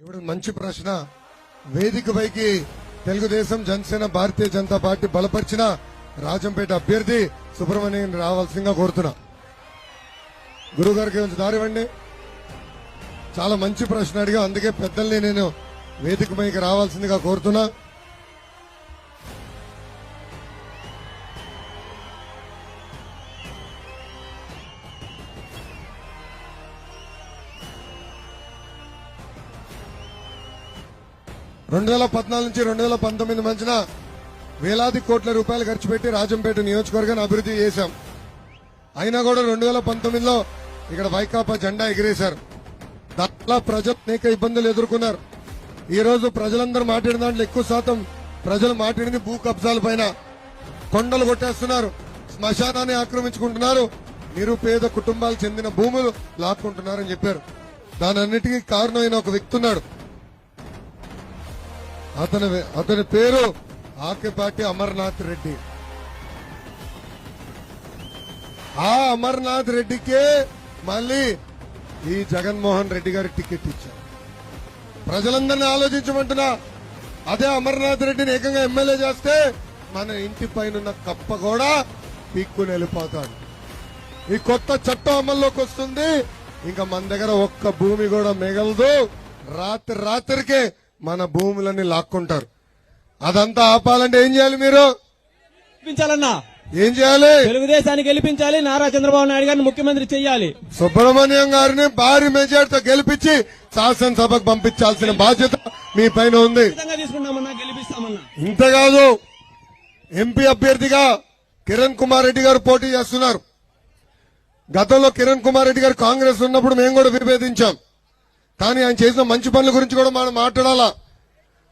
ఇప్పుడు మంచి ప్రశ్న? వేదిక పైకి తెలుగుదేశం జనసేన భారతీయ జనతా పార్టీ బలపరిచిన రాజంపేట అభ్యర్థి సుబ్రహ్మణ్యం రావాల్సిందిగా కోరుతున్నా. గురుగారికి కొంచెం దారివ్వండి చాలా మంచి ప్రశ్న అడిగా అందుకే పెద్దల్ని నేను వేదిక పైకి రావాల్సిందిగా కోరుతున్నా. రెండు వేల పద్నాలుగు నుంచి రెండు వేల పంతొమ్మిది మధ్యన వేలాది కోట్ల రూపాయలు ఖర్చు పెట్టి రాజంపేట నియోజకవర్గాన్ని అభివృద్ధి చేశాం. అయినా కూడా రెండు వేల పంతొమ్మిదిలో ఇక్కడ వైకాపా జెండా ఎగిరేశారు. దాంట్లో ప్రజలు అనేక ఇబ్బందులు ఎదుర్కొన్నారు. ఈ రోజు ప్రజలందరూ మాట్లాడిన దాంట్లో ఎక్కువ శాతం ప్రజలు మాట్లాడింది భూ కబ్జాల పైన. కొండలు కొట్టేస్తున్నారు. శ్మశానాన్ని ఆక్రమించుకుంటున్నారు. నిరుపేద కుటుంబాలు చెందిన భూములు లాక్కుంటున్నారని చెప్పారు. దానన్నిటికీ కారణం కారణమైన ఒక వ్యక్తి ఉన్నాడు. అతని అతని పేరు ఆకేపాటి అమర్నాథ్ రెడ్డి. ఆ అమర్నాథ్ రెడ్డికే మళ్ళీ ఈ జగన్మోహన్ రెడ్డి గారి టికెట్ ఇచ్చారు. ప్రజలందరినీ ఆలోచించమంటున్నా అదే అమర్నాథ్ రెడ్డిని ఏకంగా ఎమ్మెల్యే చేస్తే మన ఇంటి పైన కప్ప కూడా పీక్కుని వెళ్ళిపోతాడు ఈ కొత్త చట్టం అమల్లోకి వస్తుంది ఇంకా మన దగ్గర ఒక్క భూమి కూడా మిగలదు. రాత్రి రాత్రికే మన భూములన్నీ లాక్కుంటారు. అదంతా ఆపాలంటే ఏం చేయాలి మీరు? గెలిపించాలన్నా. ఏం చేయాలి? తెలుగుదేశాన్ని గెలిపించాలి నారా చంద్రబాబు నాయుడు గారిని ముఖ్యమంత్రి చెయ్యాలి సుబ్రహ్మణ్యం గారిని భారీ మెజార్టీతో గెలిపించి శాసనసభకు పంపించాల్సిన బాధ్యత మీ పైన ఉంది. గెలిపిస్తామన్నా. ఇంతకాదు ఎంపీ అభ్యర్థిగా కిరణ్ కుమార్ రెడ్డి గారు పోటీ చేస్తున్నారు. గతంలో కిరణ్ కుమార్ రెడ్డి గారు కాంగ్రెస్ ఉన్నప్పుడు మేము కూడా విభేదించాం. కానీ ఆయన చేసిన మంచి పనుల గురించి కూడా మనం మాట్లాడాలా?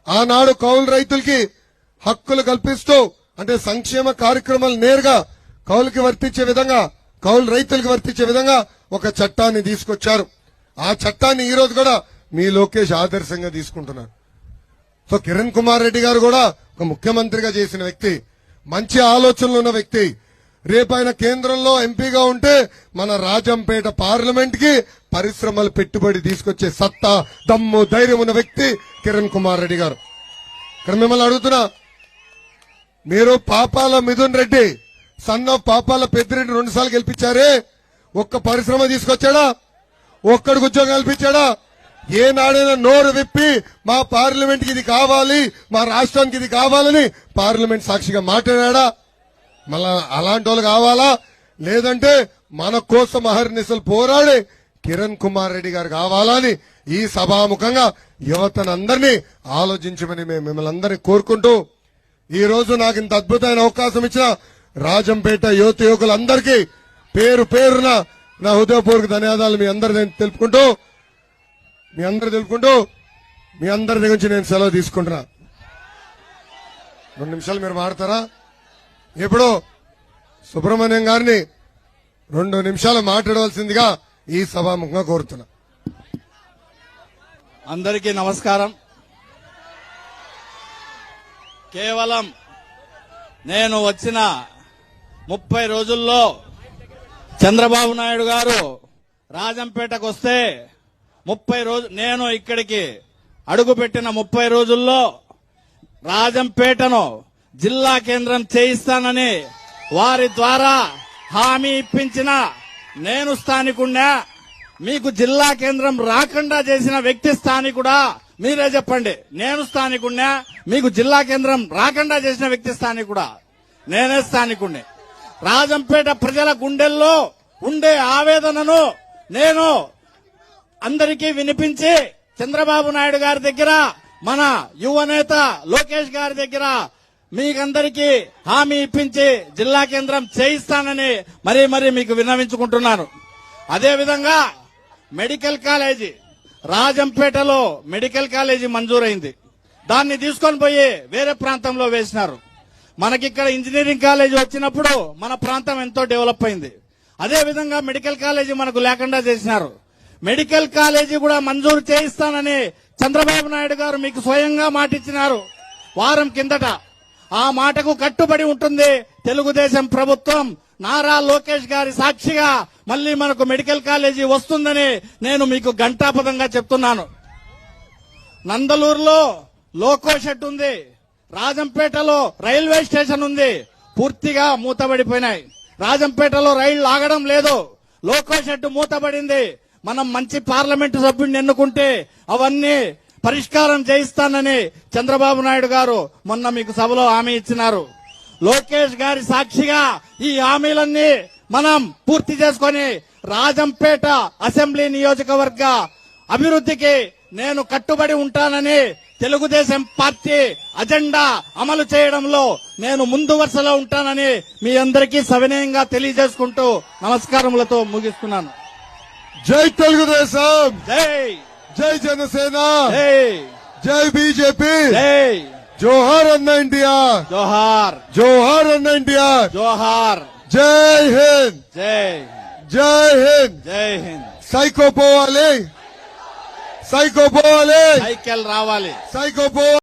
ఆనాడు కౌలు రైతులకి హక్కులు కల్పిస్తూ అంటే సంక్షేమ కార్యక్రమాలు నేరుగా కౌలుకి వర్తించే విధంగా కౌలు రైతులకు వర్తించే విధంగా ఒక చట్టాన్ని తీసుకొచ్చారు. ఆ చట్టాన్ని ఈ రోజు కూడా మీ లోకేష్ ఆదర్శంగా తీసుకుంటున్నారు. సో కిరణ్ కుమార్ రెడ్డి గారు కూడా ఒక ముఖ్యమంత్రిగా చేసిన వ్యక్తి మంచి ఆలోచనలు ఉన్న వ్యక్తి. రేపు ఆయన కేంద్రంలో ఎంపీగా ఉంటే మన రాజంపేట పార్లమెంట్కి పరిశ్రమలు పెట్టుబడి తీసుకొచ్చే సత్తా దమ్ము ధైర్యం ఉన్న వ్యక్తి కిరణ్ కుమార్ రెడ్డి గారు. ఇక్కడ మిమ్మల్ని అడుగుతున్నా. మీరు పాపాల మిథున్ రెడ్డి సన్ ఆఫ్ పాపాల పెద్దిరెడ్డి రెండు సార్లు గెలిపించారే. ఒక్క పరిశ్రమ తీసుకొచ్చాడా? ఒక్కడికి ఉద్యోగం కల్పించాడా? ఏ నాడైనా నోరు విప్పి మా పార్లమెంట్కి ఇది కావాలి మా రాష్ట్రానికి ఇది కావాలని పార్లమెంట్ సాక్షిగా మాట్లాడా? మళ్ళా అలాంటి వాళ్ళు కావాలా? లేదంటే మన కోసం అహర్నిశలు పోరాడి కిరణ్ కుమార్ రెడ్డి గారు కావాలని ఈ సభాముఖంగా యువతనందరినీ ఆలోచించమని మేము మిమ్మల్ని అందరినీ కోరుకుంటూ ఈ రోజు నాకు ఇంత అద్భుతమైన అవకాశం ఇచ్చిన రాజంపేట యువత యువకులందరికీ పేరు పేరున నా హృదయపూర్వక ధన్యవాదాలు మీ అందరి తెలుపుకుంటూ మీ అందరు తెలుపుకుంటూ మీ అందరి దగ్గర నుంచి నేను సెలవు తీసుకుంటున్నా. రెండు నిమిషాలు మీరు మాడతారా? ఇప్పుడు సుబ్రహ్మణ్యం గారిని రెండు నిమిషాలు మాట్లాడవలసిందిగా ఈ సభాముఖంగా కోరుతున్నా. అందరికీ నమస్కారం. కేవలం నేను వచ్చిన ముప్పై రోజుల్లో చంద్రబాబు నాయుడు గారు రాజంపేటకు వస్తే ముప్పై రోజు నేను ఇక్కడికి అడుగుపెట్టిన ముప్పై రోజుల్లో రాజంపేటను జిల్లా కేంద్రం చేయిస్తానని వారి ద్వారా హామీ ఇప్పించిన నేను స్థానికుండా మీకు జిల్లా కేంద్రం రాకుండా చేసిన వ్యక్తి స్థానికుడా? మీరే చెప్పండి. నేను స్థానికున్నా మీకు జిల్లా కేంద్రం రాకుండా చేసిన వ్యక్తి స్థానికుడా? నేనే స్థానికుణ్ణి. రాజంపేట ప్రజల గుండెల్లో ఉండే ఆవేదనను నేను అందరికీ వినిపించి చంద్రబాబు నాయుడు గారి దగ్గర మన యువ నేత లోకేష్ గారి దగ్గర మీకందరికీ హామీ ఇప్పించి జిల్లా కేంద్రం చేయిస్తానని మరీ మరీ మీకు విన్నవించుకుంటున్నాను. అదేవిధంగా మెడికల్ కాలేజీ రాజంపేటలో మెడికల్ కాలేజీ మంజూరైంది. దాన్ని తీసుకొని పోయి వేరే ప్రాంతంలో వేసినారు. మనకిక్కడ ఇంజనీరింగ్ కాలేజీ వచ్చినప్పుడు మన ప్రాంతం ఎంతో డెవలప్ అయింది. అదే విధంగా మెడికల్ కాలేజీ మనకు లేకుండా చేసినారు. మెడికల్ కాలేజీ కూడా మంజూరు చేయిస్తానని చంద్రబాబు నాయుడు గారు మీకు స్వయంగా మాటిచ్చినారు. వారం కిందట. ఆ మాటకు కట్టుబడి ఉంటుంది తెలుగుదేశం ప్రభుత్వం. నారా లోకేష్ గారి సాక్షిగా మళ్ళీ మనకు మెడికల్ కాలేజీ వస్తుందని నేను మీకు గంటాపదంగా చెప్తున్నాను. నందలూరులో లోకో షెడ్ ఉంది. రాజంపేటలో రైల్వే స్టేషన్ ఉంది. పూర్తిగా మూతబడిపోయినాయి. రాజంపేటలో రైళ్ళు ఆగడం లేదు. లోకో షెడ్ మూతబడింది. మనం మంచి పార్లమెంటు సభ్యుడిని ఎన్నుకుంటే అవన్నీ పరిష్కారం చేయిస్తానని చంద్రబాబు నాయుడు గారు మొన్న మీకు సభలో హామీ ఇచ్చినారు. లోకేష్ గారి సాక్షిగా ఈ హామీలన్నీ మనం పూర్తి చేసుకొని రాజంపేట అసెంబ్లీ నియోజకవర్గ అభివృద్ధికి నేను కట్టుబడి ఉంటానని తెలుగుదేశం పార్టీ అజెండా అమలు చేయడంలో నేను ముందు వరుసలో ఉంటానని మీ అందరికీ సవినయంగా తెలియజేసుకుంటూ నమస్కారములతో ముగిస్తున్నాను. జై తెలుగుదేశం! జై! जय जनसेना। जय। जय बीजेपी। जय। जोहर अन्ना इंडिया। जोहार। जोहर अन्ना इंडिया। जोहार। जय हिंद। जय। जय हिंद। जय हिंद। साइको वाले। साइको वाले। साइकिल रावाले साइकोपो